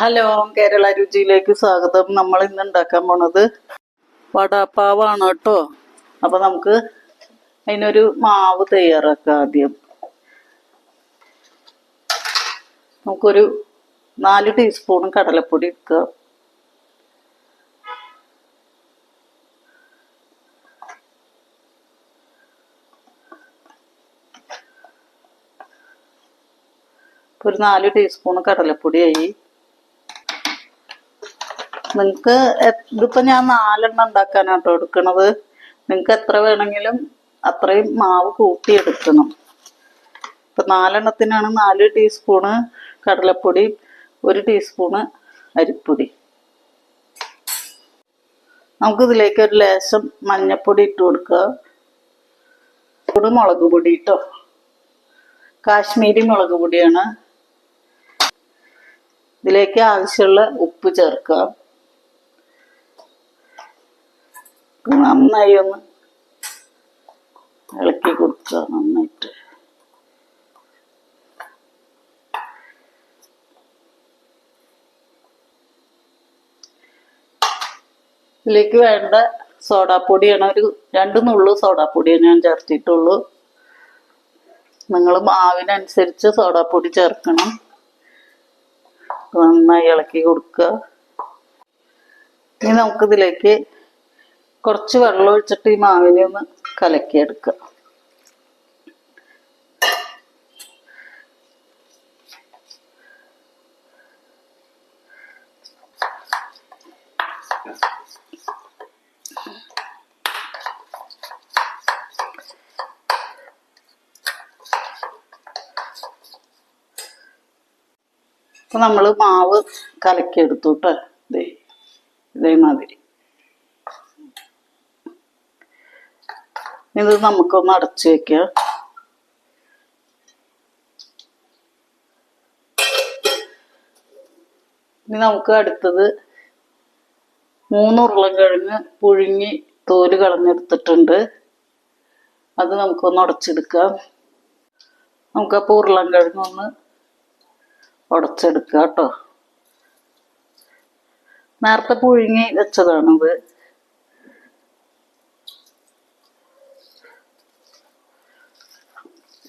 Hello Kerala രുചിയിലേക്ക് സ്വാഗതം. നമ്മൾ ഇന്ന് ഉണ്ടാക്കാൻ പോണത് വടാപ്പാവാണ് കേട്ടോ. അപ്പൊ നമുക്ക് അതിനൊരു മാവ് തയ്യാറാക്കാം ആദ്യം. നമുക്കൊരു നാല് ടീസ്പൂൺ കടലപ്പൊടി എടുക്കുക ഒരു നാല് ടീസ്പൂൺ കടലപ്പൊടിയായി. നിങ്ങക്ക് ഇതിപ്പോ ഞാൻ നാലെണ്ണം ഉണ്ടാക്കാനാട്ടോ എടുക്കണത്. നിങ്ങക്ക് എത്ര വേണമെങ്കിലും അത്രയും മാവ് കൂട്ടിയെടുക്കണം. ഇപ്പൊ നാലെണ്ണത്തിനാണ് നാല് ടീസ്പൂണ് കടലപ്പൊടി ഒരു ടീസ്പൂണ് അരിപ്പൊടി. നമുക്ക് ഇതിലേക്ക് ഒരു ലേശം മഞ്ഞപ്പൊടി ഇട്ട് കൊടുക്കുക മുളക് പൊടി ഇട്ടോ കാശ്മീരി മുളക് പൊടിയാണ്. ഇതിലേക്ക് ആവശ്യമുള്ള ഉപ്പ് ചേർക്കുക ഇത് നന്നായി ഒന്ന് ഇളക്കി കൊടുക്കുക നന്നായിട്ട്. ഇതിലേക്ക് വേണ്ട സോഡാപ്പൊടിയാണ് ഒരു രണ്ട് നുള്ളു സോഡാപ്പൊടിയാണ് ഞാൻ ചേർത്തിട്ടുള്ളൂ. നിങ്ങൾ മാവിനനുസരിച്ച് സോഡാപ്പൊടി ചേർക്കണം. നന്നായി ഇളക്കി കൊടുക്കുക. ഇനി നമുക്കിതിലേക്ക് കുറച്ച് വെള്ളം ഒഴിച്ചിട്ട് ഈ മാവിനെ ഒന്ന് കലക്കിയെടുക്കുക. അപ്പൊ നമ്മൾ മാവ് കലക്കിയെടുത്തു കേട്ടോ. ഇതേ ഇതേമാതിരി. ഇത് നമുക്കൊന്ന് അടച്ചു വെക്കാം. ഇനി നമുക്ക് അടുത്തത് മൂന്ന് ഉരുളക്കിഴങ്ങ് പുഴുങ്ങി തോൽ കളഞ്ഞെടുത്തിട്ടുണ്ട്. അത് നമുക്കൊന്ന് ഉടച്ചെടുക്കാം നമുക്കപ്പോൾ ഉരുളക്കിഴങ്ങ് ഒന്ന് ഉടച്ചെടുക്കാം കേട്ടോ. നേരത്തെ പുഴുങ്ങി വെച്ചതാണിത്.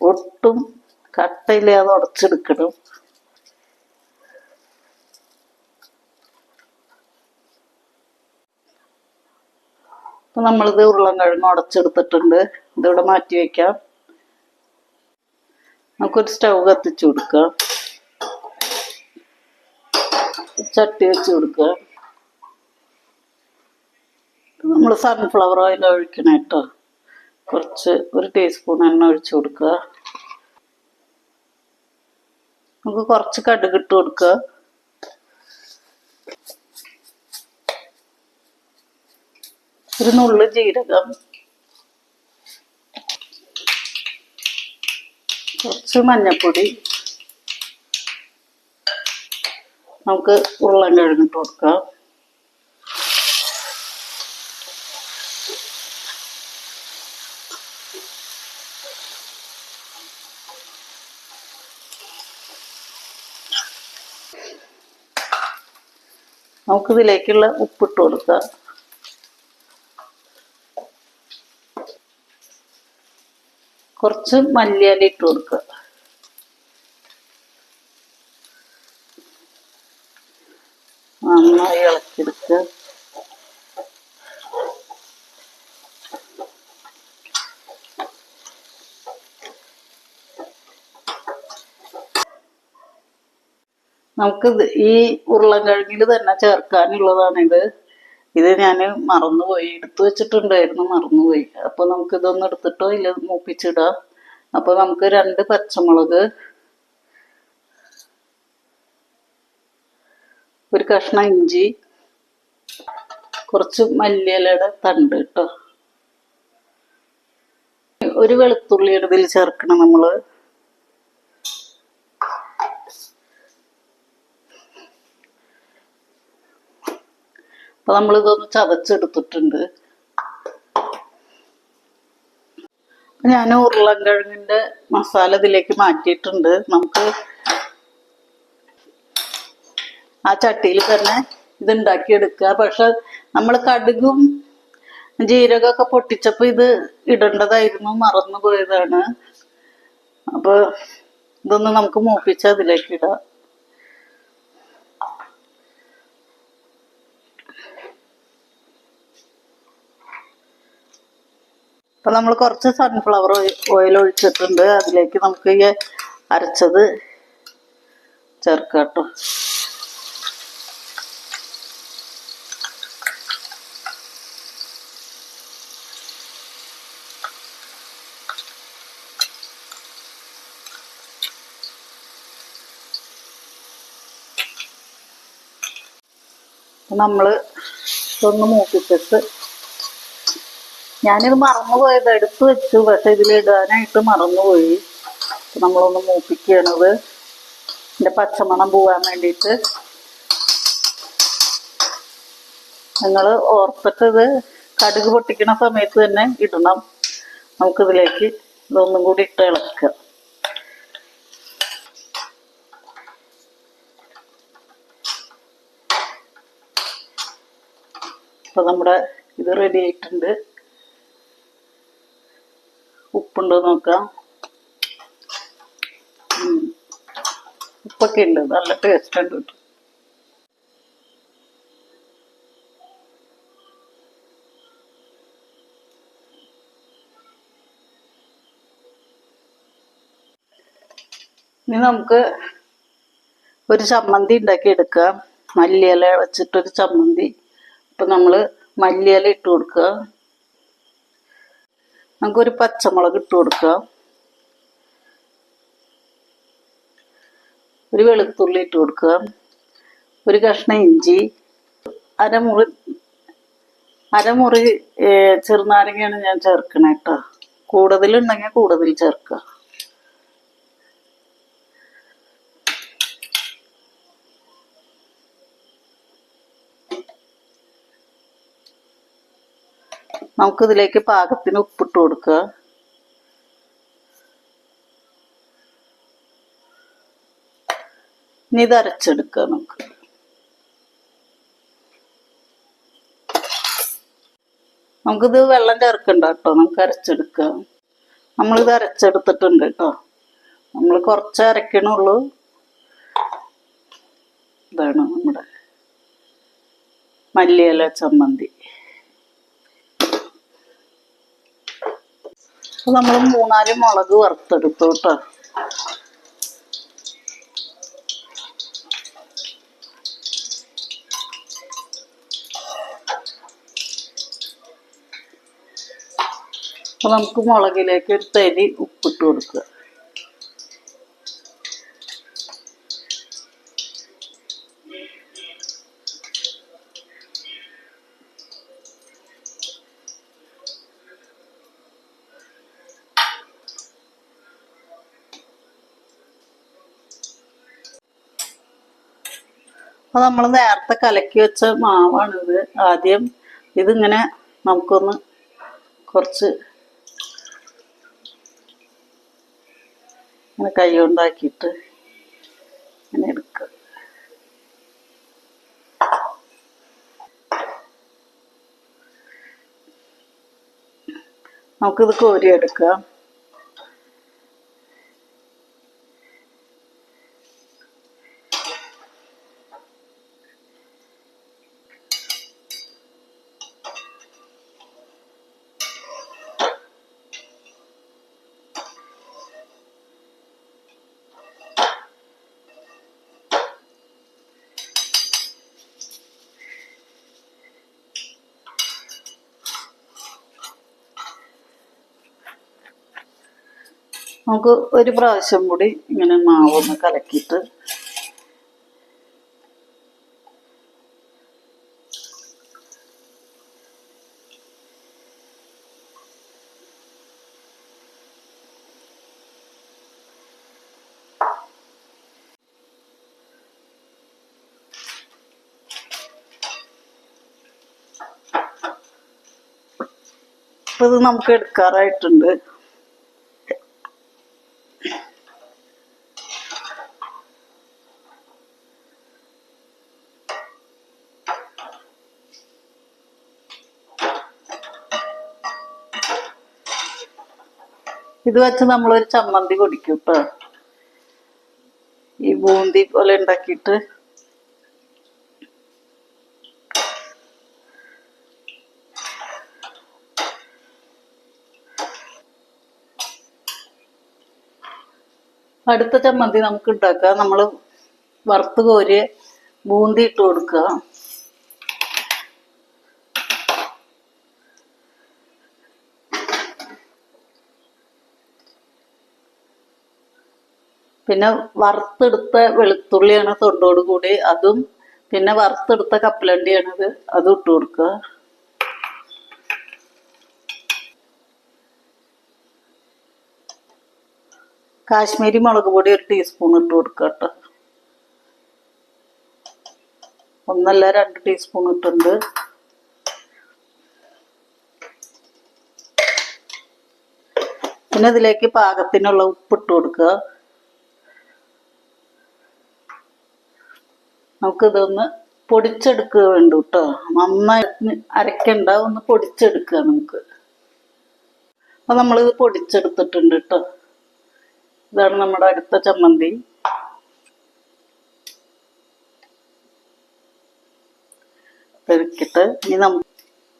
ഒട്ടും കട്ടയില്ലാതെ ഉടച്ചെടുക്കണം. അപ്പൊ നമ്മളിത് ഉരുളൻകിഴങ്ങ് ഉടച്ചെടുത്തിട്ടുണ്ട്. ഇതിവിടെ മാറ്റി വെക്കാം. നമുക്കൊരു സ്റ്റൗ കത്തിച്ചു കൊടുക്കാം. ചട്ടി വെച്ച് കൊടുക്കുക നമ്മൾ സൺഫ്ലവർ ഓയിൽ ഒഴിക്കണം കേട്ടോ. കുറച്ച് ഒരു ടീസ്പൂൺ എണ്ണ ഒഴിച്ചു കൊടുക്കുക. നമുക്ക് കുറച്ച് കടുക് ഇട്ട് കൊടുക്കുക. ഒരു നുള്ള് ജീരകം. കുറച്ച് മഞ്ഞപ്പൊടി നമുക്ക് ഉരുളൻ കിഴങ്ങിട്ട് കൊടുക്കാം. നമുക്ക് ഇതിലേക്കുള്ള ഉപ്പിട്ട് കൊടുക്കുക കുറച്ച് മല്ലിയാലി ഇട്ട് കൊടുക്കുക നന്നായി ഇളക്കിയെടുക്കുക നമുക്ക് ഈ ഉരുളൻകിഴങ്ങിൽ തന്നെ ചേർക്കാനുള്ളതാണിത് ഇത്. ഞാൻ മറന്നുപോയി എടുത്തു വെച്ചിട്ടുണ്ടായിരുന്നു മറന്നുപോയി. അപ്പൊ നമുക്ക് ഇതൊന്ന് എടുത്തിട്ടോ ഇല്ല മൂപ്പിച്ചിടാം. അപ്പൊ നമുക്ക് രണ്ട് പച്ചമുളക് ഒരു കഷ്ണം ഇഞ്ചി കുറച്ച് മല്ലിയിലയുടെ തണ്ട് കേട്ടോ ഒരു വെളുത്തുള്ളിയുടെ ഇതിൽ ചേർക്കണം നമ്മൾ. അപ്പൊ നമ്മൾ ഇതൊന്ന് ചതച്ചെടുത്തിട്ടുണ്ട്. ഞാൻ ഉരുളൻകിഴങ്ങിന്റെ മസാല ഇതിലേക്ക് മാറ്റിയിട്ടുണ്ട്. നമുക്ക് ആ ചട്ടിയിൽ തന്നെ ഇത് ഉണ്ടാക്കിയെടുക്കുക പക്ഷെ നമ്മൾ കടുകും ജീരകമൊക്കെ പൊട്ടിച്ചപ്പോ ഇത് ഇടേണ്ടതായിരുന്നു മറന്നു പോയതാണ് അപ്പൊ ഇതൊന്ന് നമുക്ക് മൂപ്പിച്ച് അതിലേക്ക് ഇടാം. അപ്പൊ നമ്മൾ കുറച്ച് സൺഫ്ലവർ ഓയിൽ ഒഴിച്ചിട്ടുണ്ട്. അതിലേക്ക് നമുക്ക് ഈ അരച്ചത് ചേർക്കാം നമ്മൾ ഇതൊന്ന് മൂപ്പിച്ചിട്ട് ഞാനിത് മറന്നുപോയത് എടുത്തു വെച്ചു പക്ഷെ ഇതിലിടാനായിട്ട് മറന്നുപോയി നമ്മളൊന്ന് മൂപ്പിക്കണത്. എന്റെ പച്ചമണം പോവാൻ വേണ്ടിയിട്ട്. നിങ്ങൾ ഓർത്തിട്ട് ഇത് കടുക് പൊട്ടിക്കുന്ന സമയത്ത് തന്നെ ഇടണം. നമുക്കിതിലേക്ക് ഇതൊന്നും കൂടി ഇട്ട് ഇളക്കുക. അപ്പൊ നമ്മുടെ ഇത് റെഡി ആയിട്ടുണ്ട്. ഉപ്പുണ്ടോ നോക്കാം. ഉപ്പൊക്കെ ഉണ്ട്. നല്ല ടേസ്റ്റ് ഉണ്ട് കേട്ടോ. ഇനി നമുക്ക് ഒരു ചമ്മന്തി ഉണ്ടാക്കി എടുക്കാം. മല്ലിയില വെച്ചിട്ടൊരു ചമ്മന്തി. ഇപ്പൊ നമ്മൾ മല്ലിയില ഇട്ട് കൊടുക്കുക നമുക്കൊരു പച്ചമുളക് ഇട്ട് കൊടുക്കുക. ഒരു വെളുത്തുള്ളി ഇട്ട് കൊടുക്കുക. ഒരു കഷ്ണം ഇഞ്ചി. അരമുറി അരമുറി ചെറുനാരങ്ങയാണ് ഞാൻ ചേർക്കണേ കേട്ടോ കൂടുതലുണ്ടെങ്കിൽ കൂടുതൽ ചേർക്കുക. നമുക്കിതിലേക്ക് പാകത്തിന് ഉപ്പിട്ട് കൊടുക്കുക. ഇനി ഇത് അരച്ചെടുക്കുക നമുക്ക്. നമുക്കിത് വെള്ളം ചേർക്കണ്ട കേട്ടോ. നമുക്ക് അരച്ചെടുക്കുക. നമ്മളിത് അരച്ചെടുത്തിട്ടുണ്ട് കേട്ടോ. നമ്മൾ കുറച്ച് അരക്കണുള്ളൂ ഇതാണ് നമ്മുടെ മല്ലിയില ചമ്മന്തി. നമ്മൾ മൂന്നാൽ മുളക് വറുത്തെടുത്തു കേട്ടോ. അപ്പൊ നമുക്ക് മുളകിലേക്ക് ഒരു തരി ഉപ്പിട്ട് കൊടുക്കുക. അപ്പൊ നമ്മൾ നേരത്തെ കലക്കി വെച്ച മാവാണിത്. ആദ്യം ഇതിങ്ങനെ നമുക്കൊന്ന് കുറച്ച് ഇങ്ങനെ കൈ കൊണ്ടാക്കിയിട്ട് ഇങ്ങനെ എടുക്കുക നമുക്കിത് കോരി നമുക്ക് ഒരു പ്രാവശ്യം കൂടി ഇങ്ങനെ മാവൊന്ന് കലക്കിയിട്ട് ഇപ്പൊ ഇത് നമുക്ക് എടുക്കാറായിട്ടുണ്ട്. ഇത് വെച്ച് നമ്മളൊരു ചമ്മന്തി കുടിക്കും കേട്ടോ ഈ ബൂന്തി പോലെ ഉണ്ടാക്കിയിട്ട്. അടുത്ത ചമ്മന്തി നമുക്ക് ഉണ്ടാക്കാം. നമ്മൾ വറുത്ത് കോരി ബൂന്തി ഇട്ട് കൊടുക്കുക. പിന്നെ വറുത്തെടുത്ത വെളുത്തുള്ളിയാണ് തൊണ്ടോട് കൂടി. അതും പിന്നെ വറുത്തെടുത്ത കപ്പലണ്ടിയാണത്. അതും ഇട്ട് കൊടുക്കുക. കാശ്മീരി മുളക് പൊടി ഒരു ടീസ്പൂൺ ഇട്ട് കൊടുക്കുക കേട്ടോ. ഒന്നല്ല രണ്ട് ടീസ്പൂൺ ഇട്ടുണ്ട് പിന്നെ ഇതിലേക്ക് പാകത്തിനുള്ള ഉപ്പ് ഇട്ട് കൊടുക്കുക. നമുക്കിതൊന്ന് പൊടിച്ചെടുക്കുക വേണ്ടു കേട്ടോ നന്നായി അരക്കണ്ട ഒന്ന് പൊടിച്ചെടുക്കുക നമുക്ക്. അപ്പൊ നമ്മളിത് പൊടിച്ചെടുത്തിട്ടുണ്ട് കേട്ടോ. ഇതാണ് നമ്മുടെ അടുത്ത ചമ്മന്തി. പെരുക്കിട്ട് ഇനി നമുക്ക്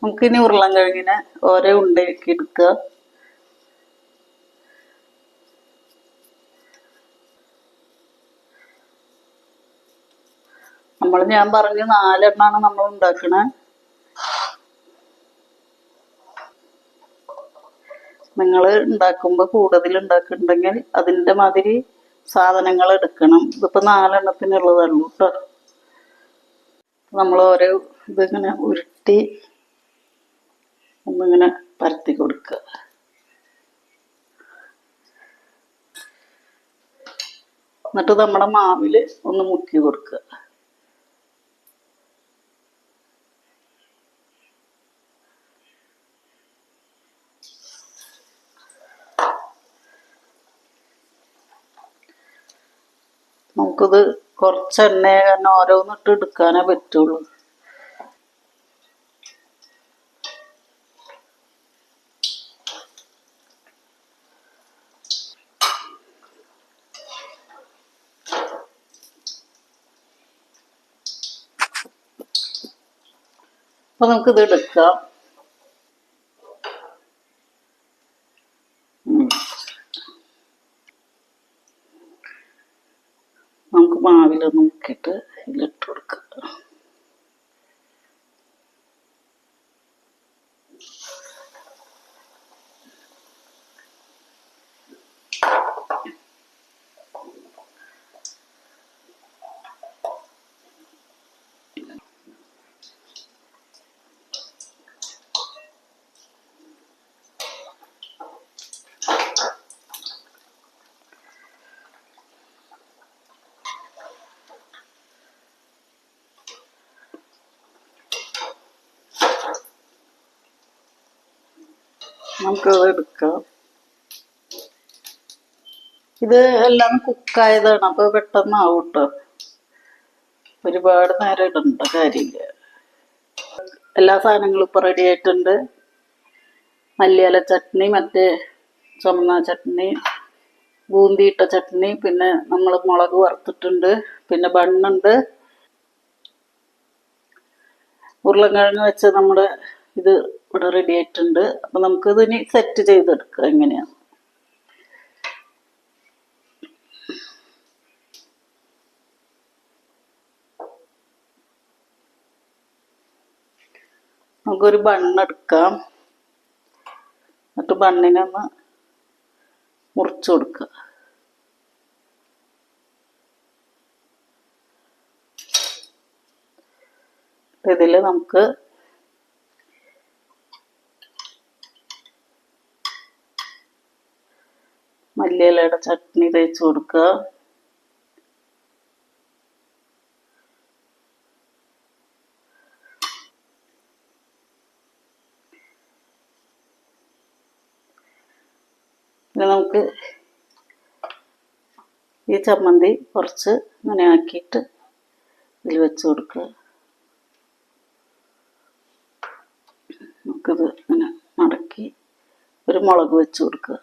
നമുക്കിനി ഉരുളൻ കിഴങ്ങിനെ ഓരോ ഉണ്ടയാക്കി എടുക്കുക. നമ്മൾ ഞാൻ പറഞ്ഞു നാലെണ്ണാണ് നമ്മൾ ഉണ്ടാക്കണേ. നിങ്ങൾ ഉണ്ടാക്കുമ്പോൾ കൂടുതൽ ഉണ്ടാക്കുന്നുണ്ടെങ്കിൽ അതിന്റെ മാതിരി സാധനങ്ങൾ എടുക്കണം. ഇതിപ്പോൾ നാലെണ്ണത്തിനുള്ളതല്ലോ കേട്ടോ നമ്മൾ ഓരോ ഇതിങ്ങനെ ഉരുട്ടി ഒന്നിങ്ങനെ പരത്തി കൊടുക്കുക എന്നിട്ട് നമ്മുടെ മാവിൽ ഒന്ന് മുക്കി കൊടുക്കുക നമുക്കിത് കുറച്ച് എണ്ണയെ കാരണം ഓരോന്നിട്ട് എടുക്കാനേ പറ്റുള്ളൂ. അപ്പൊ നമുക്കിത് എടുക്കാം. മാവിലൊന്ന് മുക്കിയിട്ട് ഇതിലിട്ട് കൊടുക്കാം നമുക്കത് എടുക്കാം ഇത് എല്ലാം കുക്കായതാണ് അപ്പൊ പെട്ടെന്ന് കേട്ടോ ഒരുപാട് നേരം ഇടണ്ട കാര്യമില്ല. എല്ലാ സാധനങ്ങളും ഇപ്പൊ റെഡി ആയിട്ടുണ്ട്. മല്ലിയില ചട്നി മറ്റേ ചുമന്ന ചട്നി ബൂന്തിയിട്ട ചട്നി പിന്നെ നമ്മൾ മുളക് വറുത്തിട്ടുണ്ട് പിന്നെ ബണ്ണുണ്ട്. ഉരുളക്കിഴങ്ങ് വെച്ച് നമ്മുടെ ഇത് ഇവിടെ റെഡി ആയിട്ടുണ്ട്. അപ്പൊ നമുക്ക് ഇനി സെറ്റ് ചെയ്തെടുക്കാം. എങ്ങനെയാണ് നമുക്കൊരു ബണ്ണെടുക്കാം എന്നിട്ട് ബണ്ണിനെ ഒന്ന് മുറിച്ചു കൊടുക്കുക. ഇതിൽ നമുക്ക് മല്ലിയിലയുടെ ചട്നി തേച്ച് കൊടുക്കുക. പിന്നെ നമുക്ക് ഈ ചമ്മന്തി കുറച്ച് ഇങ്ങനെ ആക്കിയിട്ട് ഇതിൽ വെച്ച് കൊടുക്കുക. നമുക്കിത് ഇങ്ങനെ മടക്കി ഒരു മുളക് വെച്ച് കൊടുക്കുക.